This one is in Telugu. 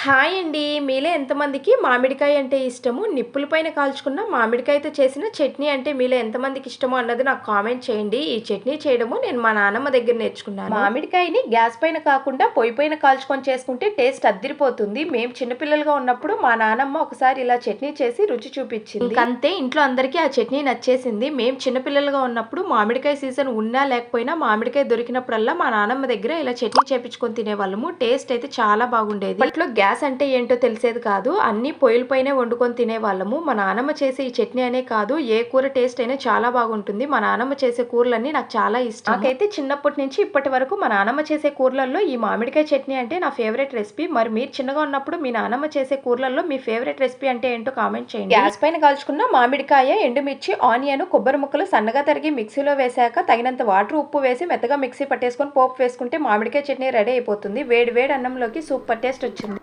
హాయ్ అండి. మీలో ఎంతమందికి మామిడికాయ అంటే ఇష్టము? నిప్పుల పైన కాల్చుకున్న మామిడికాయతో చేసిన చట్నీ అంటే మీలో ఎంతమందికి ఇష్టమో అన్నది నాకు కామెంట్ చేయండి. ఈ చట్నీ చేయడము నేను మా నాన్నమ్మ దగ్గర నేర్చుకున్నాను. మామిడికాయని గ్యాస్ పైన కాకుండా పొయ్యి పైన కాల్చుకొని చేసుకుంటే టేస్ట్ అద్దిరిపోతుంది. మేము చిన్నపిల్లలుగా ఉన్నప్పుడు మా నాన్నమ్మ ఒకసారి ఇలా చట్నీ చేసి రుచి చూపించింది. అంతే ఇంట్లో అందరికీ ఆ చట్నీ నచ్చేసింది. మేము చిన్నపిల్లలుగా ఉన్నప్పుడు మామిడికాయ సీజన్ ఉన్నా లేకపోయినా మామిడికాయ దొరికినప్పుడల్లా మా నాన్నమ్మ దగ్గర ఇలా చట్నీ చేపించుకొని తినేవాళ్ళము. టేస్ట్ అయితే చాలా బాగుండేది. అప్పట్లో గ్యాస్ అంటే ఏంటో తెలిసేది కాదు. అన్ని పొయ్యిలపైనే వండుకొని తినేవాళ్ళము. మా నాన్నమ్మ చేసే ఈ చట్నీ అనే కాదు. ఏ కూర టేస్ట్ అయినా చాలా బాగుంటుంది. మా నాన్నమ్మ చేసే కూరలన్నీ నాకు చాలా ఇష్టం. నాకైతే చిన్నప్పటి నుంచి ఇప్పటి వరకు మా నాన్నమ్మ చేసే కూరలలో ఈ మామిడికాయ చట్నీ అంటే నా ఫేవరెట్ రెసిపీ. మరి మీరు చిన్నగా ఉన్నప్పుడు మీ నాన్నమ్మ చేసే కూరలలో మీ ఫేవరెట్ రెసిపీ అంటే ఏంటో కామెంట్ చేయండి. గ్యాస్ పైన కాల్చుకున్న మామిడికాయ ఎండుమిర్చి ఆనియన్ కొబ్బరి ముక్కలు సన్నగా తరిగి మిక్సీలో వేశాక తగినంత వాటర్ ఉప్పు వేసి మెత్తగా మిక్సీ పట్టేసుకొని పోపు వేసుకుంటే మామిడికాయ చట్నీ రెడీ అయిపోతుంది. వేడి వేడి అన్నంలోకి సూపర్ టేస్ట్ వచ్చింది.